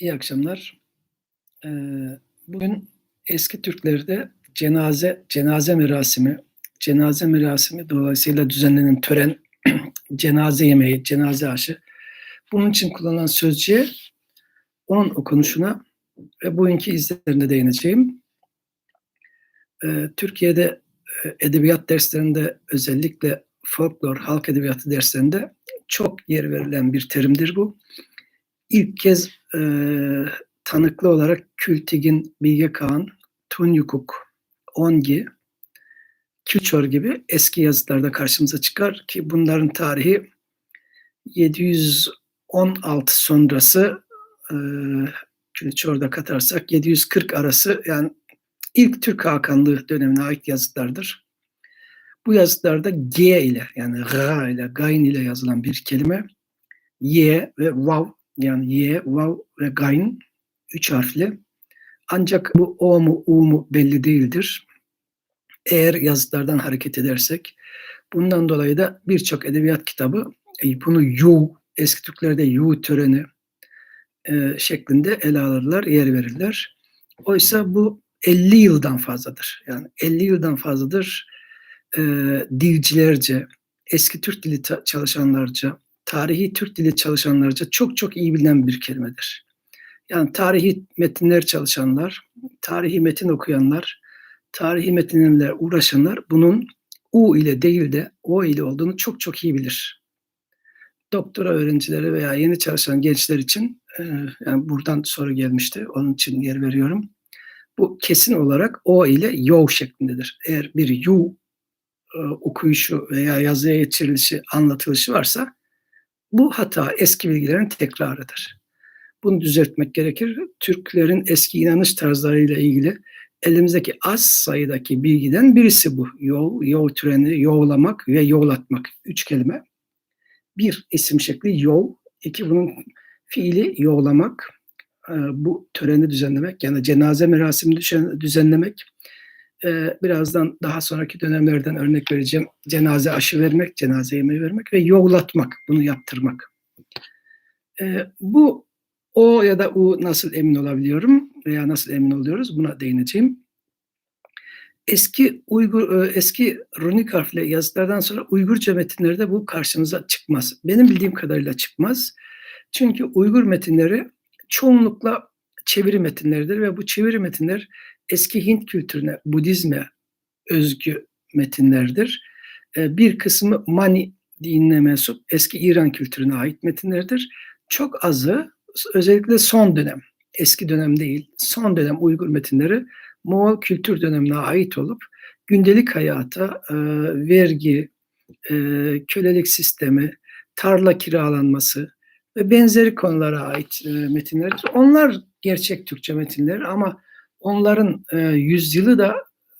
İyi akşamlar. Ee, bugün eski Türklerde cenaze cenaze merasimi, cenaze merasimi dolayısıyla düzenlenen tören, cenaze yemeği, cenaze aşı. Bunun için kullanılan sözcüğe, onun okunuşuna ve bugünkü izlerine değineceğim. Ee, Türkiye'de e, edebiyat derslerinde özellikle folklor, halk edebiyatı derslerinde çok yer verilen bir terimdir bu. İlk kez e, tanıklı olarak Kültigin, Bilge Kağan, Tunyukuk, Ongi, Külçor gibi eski yazıtlarda karşımıza çıkar ki bunların tarihi 716 sonrası e, Külçor'da katarsak 740 arası yani ilk Türk Hakanlığı dönemine ait yazıtlardır. Bu yazıtlarda G ile yani G ile Gayn ile yazılan bir kelime Y ve Vav yani Y, Vav ve Gayn üç harfli. Ancak bu O mu U mu belli değildir. Eğer yazıtlardan hareket edersek bundan dolayı da birçok edebiyat kitabı e, bunu Yu, eski Türklerde Yu töreni e, şeklinde ele alırlar, yer verirler. Oysa bu 50 yıldan fazladır. Yani 50 yıldan fazladır e, dilcilerce, eski Türk dili çalışanlarca, tarihi Türk dili çalışanlarca çok çok iyi bilinen bir kelimedir. Yani tarihi metinler çalışanlar, tarihi metin okuyanlar, tarihi metinlerle uğraşanlar bunun U ile değil de O ile olduğunu çok çok iyi bilir. Doktora öğrencileri veya yeni çalışan gençler için e, yani buradan soru gelmişti. Onun için yer veriyorum. Bu kesin olarak O ile Yo şeklindedir. Eğer bir Yu e, okuyuşu veya yazıya geçirilişi, anlatılışı varsa bu hata eski bilgilerin tekrarıdır. Bunu düzeltmek gerekir. Türklerin eski inanış tarzlarıyla ilgili elimizdeki az sayıdaki bilgiden birisi bu. Yol, yol türeni, yoğlamak ve yollatmak. Üç kelime. Bir isim şekli yol. iki bunun fiili yoğlamak. Bu töreni düzenlemek yani cenaze merasimi düzenlemek. Birazdan daha sonraki dönemlerden örnek vereceğim. Cenaze aşı vermek, cenaze yemeği vermek ve yollatmak, bunu yaptırmak. Bu o ya da u nasıl emin olabiliyorum veya nasıl emin oluyoruz buna değineceğim. Eski Uygur eski runik harfle yazılardan sonra Uygurca metinlerde bu karşımıza çıkmaz. Benim bildiğim kadarıyla çıkmaz. Çünkü Uygur metinleri çoğunlukla çeviri metinleridir ve bu çeviri metinler eski Hint kültürüne, Budizme özgü metinlerdir. Bir kısmı Mani dinine mensup eski İran kültürüne ait metinlerdir. Çok azı özellikle son dönem, eski dönem değil, son dönem Uygur metinleri Moğol kültür dönemine ait olup gündelik hayata, e, vergi, e, kölelik sistemi, tarla kiralanması ve benzeri konulara ait e, metinlerdir. Onlar gerçek Türkçe metinler ama onların e, yüzyılı da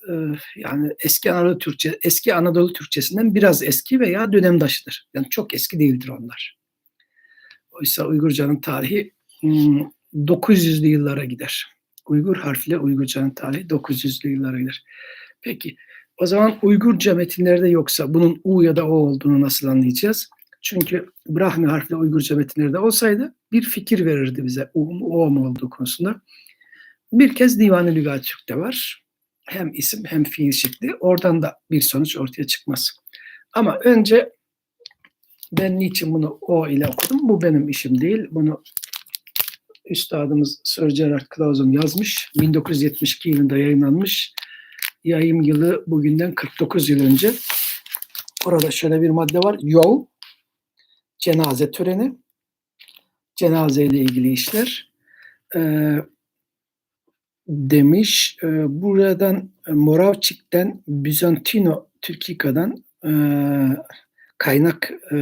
e, yani eski Anadolu Türkçe, eski Anadolu Türkçesinden biraz eski veya dönemdaşıdır. Yani çok eski değildir onlar. Oysa Uygurcanın tarihi 900'lü hmm, yıllara gider. Uygur harfiyle Uygurcanın tarihi 900'lü yıllara gider. Peki o zaman Uygurca metinlerde yoksa bunun U ya da O olduğunu nasıl anlayacağız? Çünkü Brahmi harfli Uygurca metinlerde olsaydı bir fikir verirdi bize U mu O mu olduğu konusunda. Bir kez Divan-ı Lügat Türk'te var. Hem isim hem fiil şekli. Oradan da bir sonuç ortaya çıkmaz. Ama önce ben niçin bunu O ile okudum? Bu benim işim değil. Bunu üstadımız Sir Gerard Clausen yazmış. 1972 yılında yayınlanmış. Yayın yılı bugünden 49 yıl önce. Orada şöyle bir madde var. Yol, cenaze töreni, cenaze ile ilgili işler. Ee, demiş. E, buradan Moravçik'ten Bizantino Türkika'dan e, kaynak e,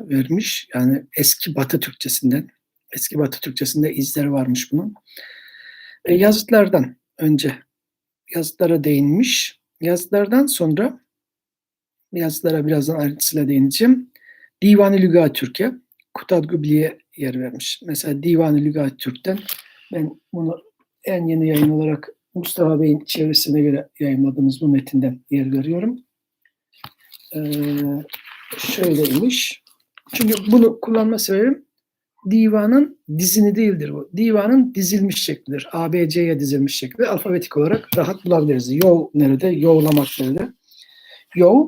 vermiş. Yani eski Batı Türkçesinden. Eski Batı Türkçesinde izler varmış bunun. E, yazıtlardan önce yazıtlara değinmiş. Yazıtlardan sonra yazıtlara birazdan ayrıntısıyla değineceğim. Divan-ı Lügat Türk'e Kutad Gübli'ye yer vermiş. Mesela Divan-ı Lügat Türk'ten ben bunu en yeni yayın olarak Mustafa Bey'in çevresine göre yayınladığımız bu metinden yer veriyorum. Ee, şöyleymiş. Çünkü bunu kullanma sebebim divanın dizini değildir bu. Divanın dizilmiş şeklidir. A, B, C'ye dizilmiş şekli. Alfabetik olarak rahat bulabiliriz. Yov nerede? Yovlamak nerede? Yov,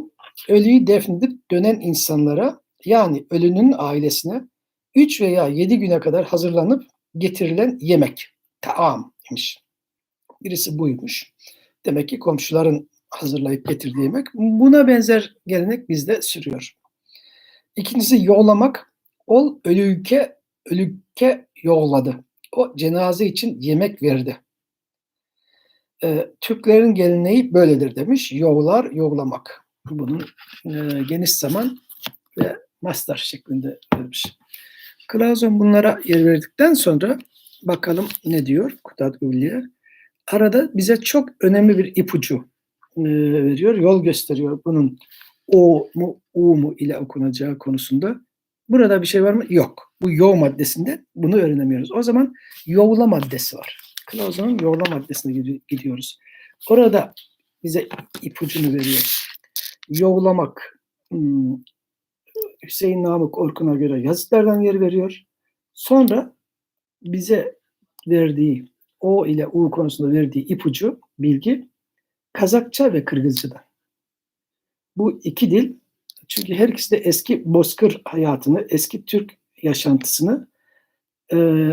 ölüyü defnedip dönen insanlara yani ölünün ailesine 3 veya 7 güne kadar hazırlanıp getirilen yemek. Taam demiş. Birisi buymuş. Demek ki komşuların hazırlayıp getirdiği yemek. Buna benzer gelenek bizde sürüyor. İkincisi yollamak. Ol ölüke, ölüke yolladı. O cenaze için yemek verdi. Ee, Türklerin geleneği böyledir demiş. Yollar, yollamak. Bunun e, geniş zaman ve master şeklinde vermiş. Clausen bunlara yer verdikten sonra bakalım ne diyor Kutat Ülliye. Arada bize çok önemli bir ipucu e, veriyor, yol gösteriyor bunun o mu, u mu ile okunacağı konusunda. Burada bir şey var mı? Yok. Bu yo maddesinde bunu öğrenemiyoruz. O zaman yoğla maddesi var. Clausen'ın yoğla maddesine gidiyoruz. Orada bize ipucunu veriyor. Yoğlamak. Hmm, Hüseyin Namık Orkun'a göre yazıtlardan yer veriyor. Sonra bize verdiği o ile U konusunda verdiği ipucu, bilgi Kazakça ve Kırgızcadan. Bu iki dil çünkü her ikisi de eski bozkır hayatını, eski Türk yaşantısını e,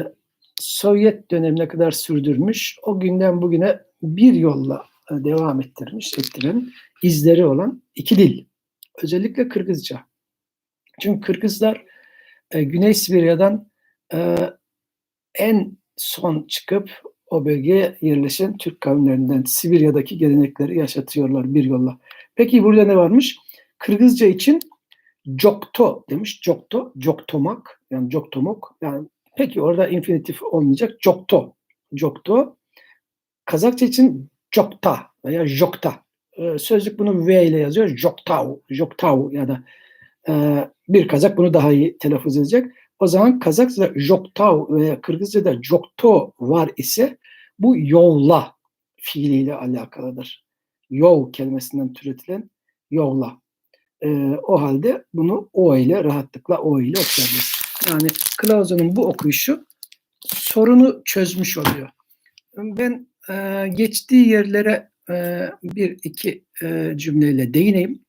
Sovyet dönemine kadar sürdürmüş. O günden bugüne bir yolla e, devam ettirmiş, ettiren izleri olan iki dil. Özellikle Kırgızca. Çünkü Kırgızlar e, Güney Sibirya'dan e, en son çıkıp o bölgeye yerleşen Türk kavimlerinden Sibirya'daki gelenekleri yaşatıyorlar bir yolla. Peki burada ne varmış? Kırgızca için Jokto demiş. Jokto, joktomak yani joktomok. Yani peki orada infinitif olmayacak. Jokto, jokto. Kazakça için jokta veya jokta. Ee, sözlük bunu V ile yazıyor. Joktau, joktau ya da e, bir Kazak bunu daha iyi telaffuz edecek. O zaman Kazakça'da joktau veya Kırgızca'da jokto var ise bu yolla fiiliyle alakalıdır. Yol kelimesinden türetilen yolla. Ee, o halde bunu o ile rahatlıkla o ile okuyabiliriz. Yani Clausen'ın bu okuyuşu sorunu çözmüş oluyor. Ben e, geçtiği yerlere e, bir iki e, cümleyle değineyim.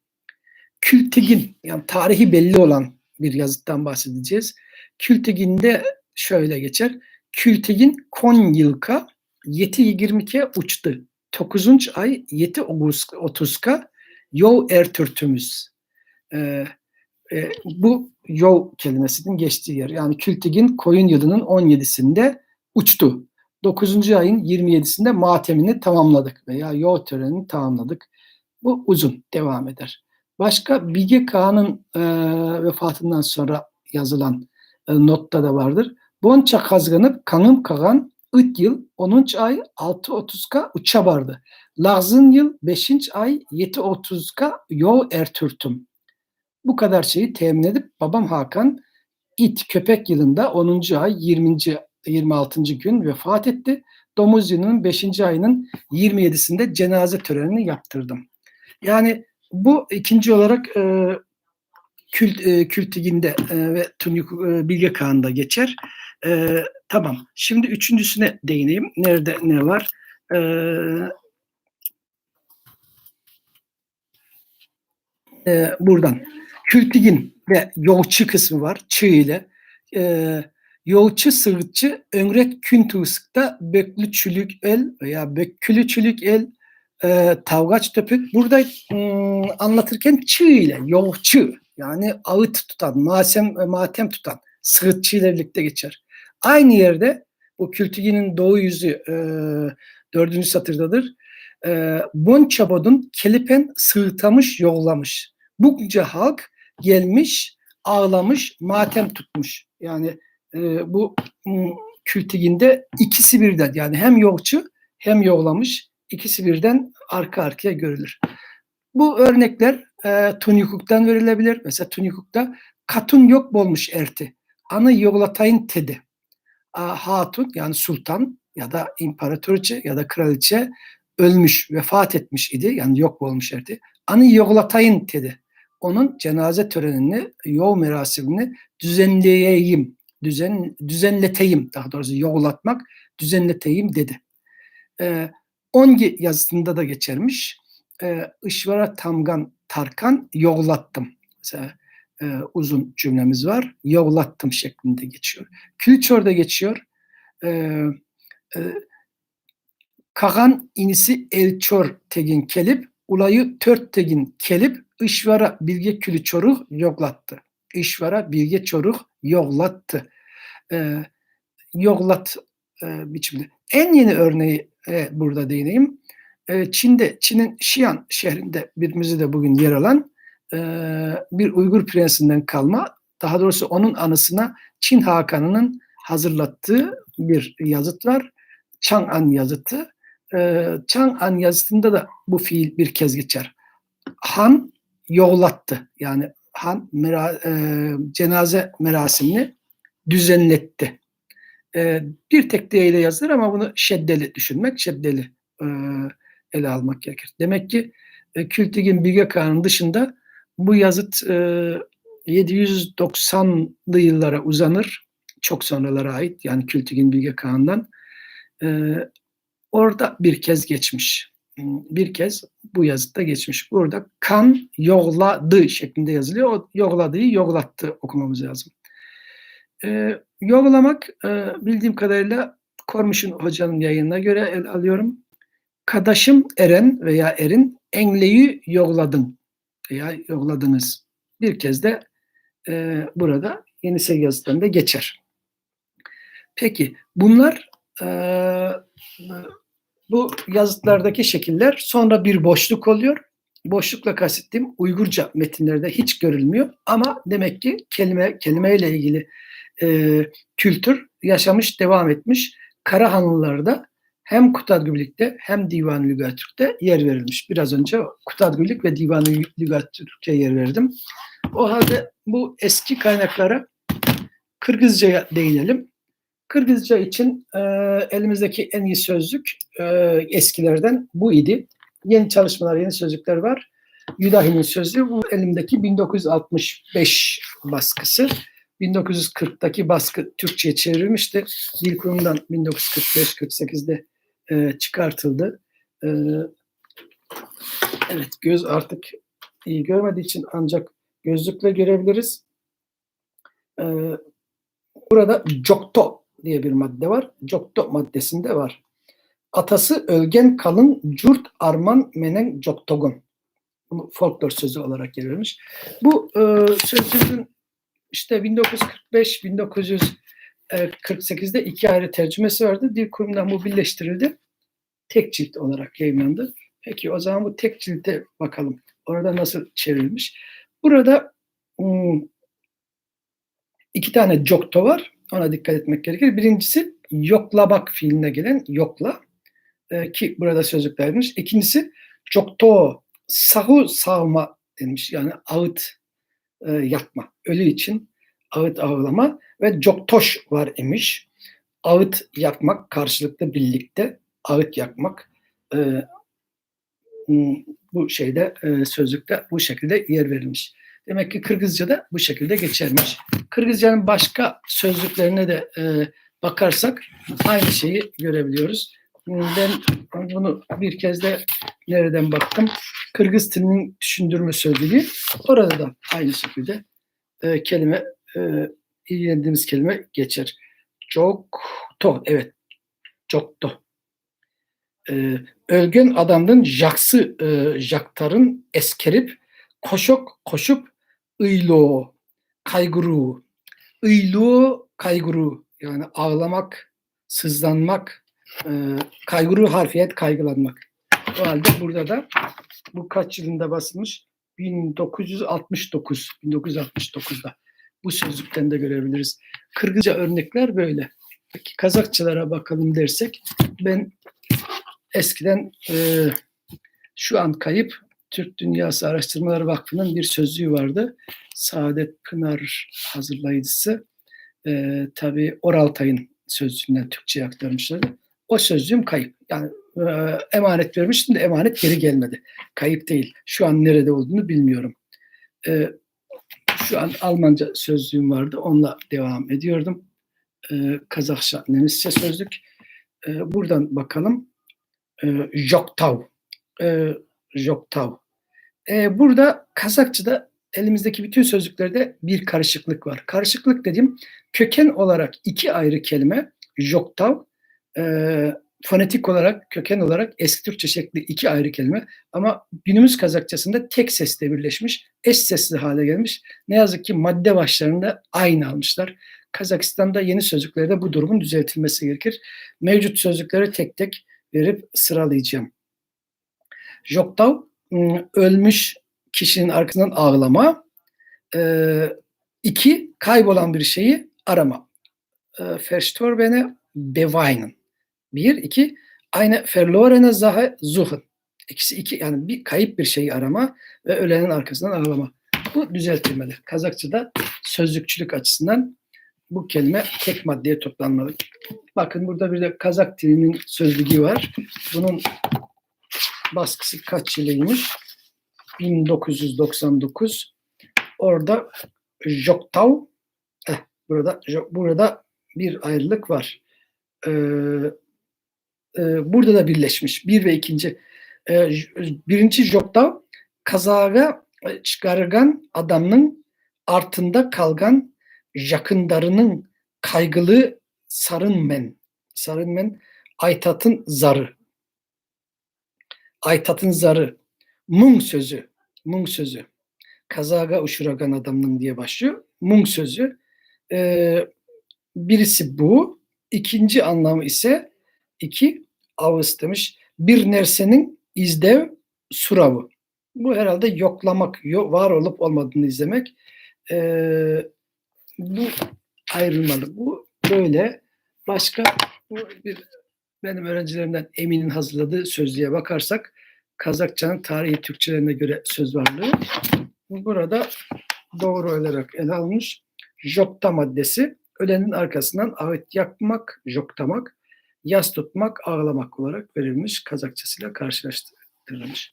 Kültigin yani tarihi belli olan bir yazıttan bahsedeceğiz. Kültigin'de şöyle geçer. Kültigin kon yılka yeti 22'ye uçtu. 9. ay yeti 30'ka yol ertürtümüz. Ee, e, bu yol kelimesinin geçtiği yer. Yani Kültigin koyun yılının 17'sinde uçtu. 9. ayın 27'sinde matemini tamamladık veya yol törenini tamamladık. Bu uzun devam eder. Başka Bilge Kağan'ın e, vefatından sonra yazılan e, notta da vardır. Bonça kazganıp kanım kagan Üt yıl 10. ay 6.30'ka uça vardı. Lazın yıl 5. ay 7.30'ka yol ertürtüm. Bu kadar şeyi temin edip babam Hakan it köpek yılında 10. ay 20. 26. gün vefat etti. Domuz yılının 5. ayının 27'sinde cenaze törenini yaptırdım. Yani bu ikinci olarak e, Kült, e, Kültiginde e, ve Tunyuk e, Bilge Kağan'da geçer. E, tamam. Şimdi üçüncüsüne değineyim. Nerede ne var? E, e, buradan. Kültigin ve yolçu kısmı var. Çığ ile. E, yolçu sığıtçı öngrek kün tuğsukta böklü çülük el veya bökkülü çülük el e, tavgaç töpük. Burada ım, anlatırken çığ ile yolçu yani ağıt tutan, matem, matem tutan sığıtçı ile birlikte geçer. Aynı yerde bu Kültigi'nin doğu yüzü e, dördüncü satırdadır. E, bon çabodun kelipen sığıtamış, yollamış. Bunca halk gelmiş, ağlamış, matem tutmuş. Yani e, bu Kültigin'de ikisi birden yani hem yolcu hem yollamış ikisi birden arka arkaya görülür. Bu örnekler e, Tunikuk'tan verilebilir. Mesela Tunikuk'ta katun yok bolmuş erti. Anı yoglatayın tedi. A, hatun yani sultan ya da imparatoriçe ya da kraliçe ölmüş, vefat etmiş idi. Yani yok olmuş erti. Anı yoglatayın tedi. Onun cenaze törenini, yol merasimini düzenleyeyim Düzen, düzenleteyim daha doğrusu yoglatmak, düzenleteyim dedi. E, Ongi yazısında da geçermiş. E, Işvara Tamgan Tarkan yoglattım. Mesela e, uzun cümlemiz var. Yoglattım şeklinde geçiyor. Külçor'da geçiyor. E, e, Kagan inisi elçor tegin kelip, ulayı tört tegin kelip, ışvara bilge külü çoruh. İşvara bilge çoruh yoglattı. E, yoglat e, biçimde. En yeni örneği e, burada değineyim. E, Çin'de, Çin'in Xi'an şehrinde bir müzede bugün yer alan e, bir Uygur prensinden kalma, daha doğrusu onun anısına Çin Hakanı'nın hazırlattığı bir yazıt var. Chang'an yazıtı. Chang'an yazıtında da bu fiil bir kez geçer. Han yoglattı. Yani Han mera, e, cenaze merasimini düzenletti. E, bir tek D ile yazılır ama bunu şeddeli düşünmek, şeddeli e, ele almak gerekir. Demek ki e, Kültigin Bilge Kağan'ın dışında bu yazıt e, 790'lı yıllara uzanır. Çok sonralara ait yani Kültigin Bilge Kağan'dan. E, orada bir kez geçmiş. Bir kez bu yazıtta geçmiş. Burada kan yogladı şeklinde yazılıyor. O yogladığı yoglattı okumamız lazım. E, yoglamak e, bildiğim kadarıyla Kormuş'un hocanın yayınına göre el alıyorum. Kadaşım Eren veya Erin Engle'yi yogladın veya yogladınız. Bir kez de e, burada Yenisey yazıtlarında geçer. Peki bunlar e, bu yazıtlardaki şekiller sonra bir boşluk oluyor. Boşlukla kastettiğim Uygurca metinlerde hiç görülmüyor ama demek ki kelime kelimeyle ilgili e, kültür yaşamış, devam etmiş. Karahanlılarda hem Kutadgübülik'te hem Divan-ı Lügatürk'te yer verilmiş. Biraz önce Kutadgübülik ve Divan-ı Lügatürk'e yer verdim. O halde bu eski kaynaklara Kırgızca'ya değinelim. Kırgızca için e, elimizdeki en iyi sözlük e, eskilerden bu idi. Yeni çalışmalar, yeni sözlükler var. Yudahi'nin sözlüğü bu elimdeki 1965 baskısı. 1940'taki baskı Türkçe'ye çevrilmişti. Dil Kurumu'ndan 1945-48'de e, çıkartıldı. E, evet, göz artık iyi görmediği için ancak gözlükle görebiliriz. E, burada Jokto diye bir madde var. Jokto maddesinde var. Atası Ölgen Kalın Curt Arman Menen Joktogun. Bunu folklor sözü olarak yer vermiş. Bu e, sözcüğün işte 1945-1948'de iki ayrı tercümesi vardı. Dil kurumundan bu birleştirildi. Tek cilt olarak yayınlandı. Peki o zaman bu tek cilde bakalım. Orada nasıl çevrilmiş? Burada hmm, iki tane cokto var. Ona dikkat etmek gerekir. Birincisi yoklamak fiiline gelen yokla e, ki burada sözlüklermiş. İkincisi cokto sahu sağma denmiş. Yani ağıt e, yapma. Ölü için ağıt ağlama ve coktoş var imiş. Ağıt yakmak karşılıklı birlikte ağıt yakmak e, hmm, bu şeyde e, sözlükte bu şekilde yer verilmiş. Demek ki Kırgızca'da bu şekilde geçermiş. Kırgızca'nın başka sözlüklerine de e, bakarsak aynı şeyi görebiliyoruz. Ben bunu bir kez de nereden baktım? Kırgız dilinin düşündürme sözlüğü. Orada da aynı şekilde e, kelime e, ilgilendiğimiz kelime geçer. Çok to evet. Çok to. E, ölgün adamın jaksı e, jaktarın eskerip koşuk koşup ıylo kayguru ıylo kayguru yani ağlamak sızlanmak e, kayguru harfiyet kaygılanmak. O halde burada da bu kaç yılında basılmış? 1969. 1969'da. Bu sözlükten de görebiliriz. Kırgızca örnekler böyle. Peki Kazakçalara bakalım dersek ben eskiden e, şu an kayıp Türk Dünyası Araştırmaları Vakfı'nın bir sözlüğü vardı. Saadet Pınar hazırlayıcısı. E, tabii Oraltay'ın sözlüğünden Türkçe'ye aktarmışlardı. O sözlüğüm kayıp. Yani e, emanet vermiştim de emanet geri gelmedi. Kayıp değil. Şu an nerede olduğunu bilmiyorum. E, şu an Almanca sözlüğüm vardı. Onunla devam ediyordum. Ee, Kazakça, Nemesçe sözlük. Ee, buradan bakalım. Ee, Joktav. Ee, Joktav. Ee, burada Kazakça'da elimizdeki bütün sözlüklerde bir karışıklık var. Karışıklık dediğim köken olarak iki ayrı kelime. Joktav. E, fonetik olarak, köken olarak eski Türkçe şekli iki ayrı kelime. Ama günümüz Kazakçasında tek sesle birleşmiş, eş sesli hale gelmiş. Ne yazık ki madde başlarında aynı almışlar. Kazakistan'da yeni sözlüklerde bu durumun düzeltilmesi gerekir. Mevcut sözlükleri tek tek verip sıralayacağım. Joktav, ıı, ölmüş kişinin arkasından ağlama. Ee, iki, kaybolan bir şeyi arama. Ee, Verstorbene beweinen. Bir, iki, eine verlorene Sache suchen. İkisi iki, yani bir kayıp bir şeyi arama ve ölenin arkasından ağlama. Bu düzeltilmeli. Kazakça'da sözlükçülük açısından bu kelime tek maddeye toplanmalı. Bakın burada bir de Kazak dilinin sözlüğü var. Bunun baskısı kaç yılıymış? 1999. Orada Joktav eh, burada burada bir ayrılık var. Ee, e, burada da birleşmiş. Bir ve ikinci. Ee, birinci Joktav kazağa çıkargan adamın artında kalgan yakınlarının kaygılı sarınmen. Sarınmen Aytat'ın zarı. Aytat'ın zarı. Mung sözü. Mung sözü. Kazaga uçuragan adamın diye başlıyor. Mung sözü. Ee, birisi bu. İkinci anlamı ise iki avız demiş. Bir nersenin izdev suravı. Bu herhalde yoklamak, var olup olmadığını izlemek. Ee, bu ayrılmalı. Bu böyle. Başka bu bir benim öğrencilerimden Emin'in hazırladığı sözlüğe bakarsak Kazakçanın tarihi Türkçelerine göre söz varlığı burada doğru olarak ele alınmış. Jokta maddesi ölenin arkasından ağıt yakmak, joktamak, yas tutmak, ağlamak olarak verilmiş Kazakçasıyla karşılaştırılmış.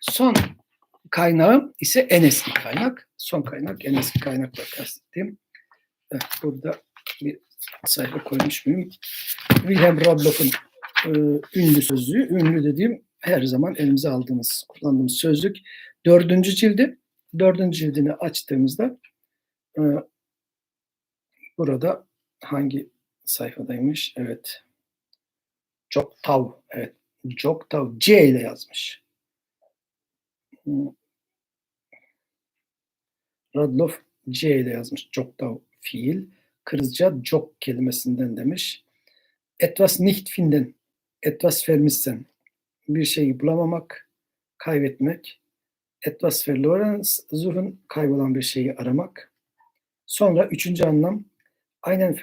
Son kaynağı ise en eski kaynak. Son kaynak en eski kaynakla kastettiğim. Evet, burada bir sayfa koymuş muyum? Wilhelm Radloff'un e, ünlü sözlüğü. Ünlü dediğim her zaman elimize aldığımız, kullandığımız sözlük. Dördüncü cildi. Dördüncü cildini açtığımızda e, burada hangi sayfadaymış? Evet. Joktav. Evet. Joktav. C ile yazmış. Radloff C ile yazmış. Joktav fiil. Kırızca jok kelimesinden demiş. Etwas nicht finden. Etwas vermissen bir şeyi bulamamak, kaybetmek, etwas verloren suchen, kaybolan bir şeyi aramak. Sonra üçüncü anlam, aynen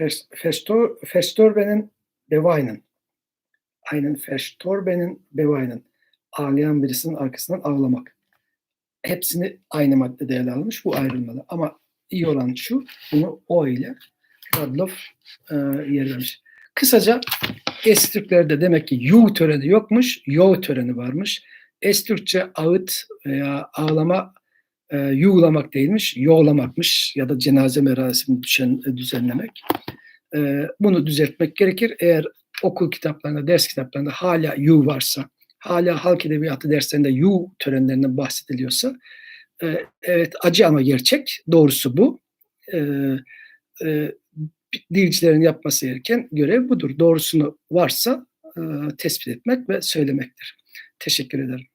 verstor, verstorbenin beweinen. Aynen verstorbenin beweinen. Ağlayan birisinin arkasından ağlamak. Hepsini aynı maddede ele almış. Bu ayrılmalı. Ama iyi olan şu, bunu o ile Radloff e, yer vermiş. Kısaca eski Türklerde demek ki yu töreni yokmuş, yo töreni varmış. Es Türkçe ağıt veya ağlama e, yuğlamak değilmiş, yoğlamakmış ya da cenaze merasimini düşen, e, düzenlemek. E, bunu düzeltmek gerekir. Eğer okul kitaplarında, ders kitaplarında hala yu varsa, hala halk edebiyatı derslerinde yu törenlerinden bahsediliyorsa, e, evet acı ama gerçek, doğrusu bu. E, e, dilcilerin yapması gereken görev budur. Doğrusunu varsa e, tespit etmek ve söylemektir. Teşekkür ederim.